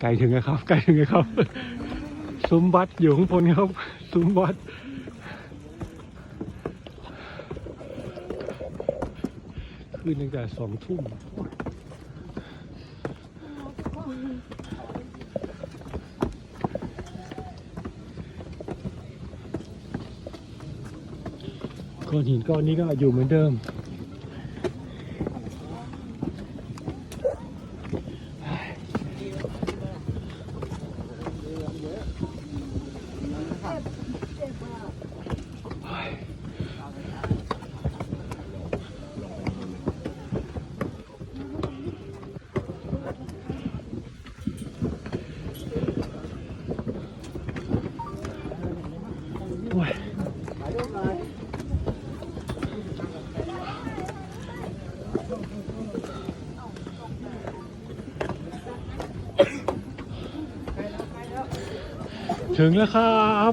ไกลถึงแล้วครับ ไกลถึงแล้วครับ ซุ้มวัดอยู่ข้างบนครับ ซุ้มวัดขึ้นตั้งแต่สองทุ่มก้อนหินก้อนนี้ก็อยู่เหมือนเดิม ถึงแล้วครับ